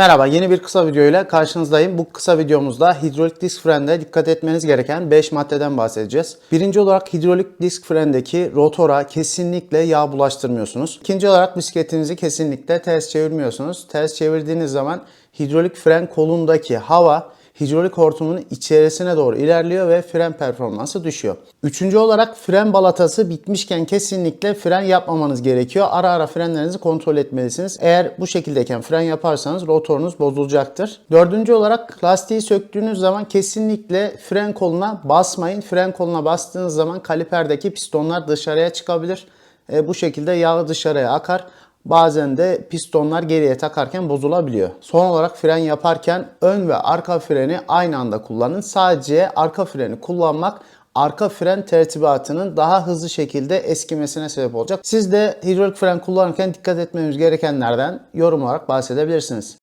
Merhaba, yeni bir kısa video ile karşınızdayım. Bu kısa videomuzda hidrolik disk frende dikkat etmeniz gereken 5 maddeden bahsedeceğiz. Birinci olarak hidrolik disk frendeki rotora kesinlikle yağ bulaştırmıyorsunuz. İkinci olarak bisikletinizi kesinlikle ters çevirmiyorsunuz. Ters çevirdiğiniz zaman hidrolik fren kolundaki hava hidrolik hortumunun içerisine doğru ilerliyor ve fren performansı düşüyor. Üçüncü olarak fren balatası bitmişken kesinlikle fren yapmamanız gerekiyor. Ara ara frenlerinizi kontrol etmelisiniz. Eğer bu şekildeyken fren yaparsanız rotorunuz bozulacaktır. Dördüncü olarak lastiği söktüğünüz zaman kesinlikle fren koluna basmayın. Fren koluna bastığınız zaman kaliperdeki pistonlar dışarıya çıkabilir. E, bu şekilde yağ dışarıya akar. Bazen de pistonlar geriye takarken bozulabiliyor. Son olarak fren yaparken ön ve arka freni aynı anda kullanın. Sadece arka freni kullanmak arka fren tertibatının daha hızlı şekilde eskimesine sebep olacak. Siz de hidrolik fren kullanırken dikkat etmeniz gerekenlerden yorum olarak bahsedebilirsiniz.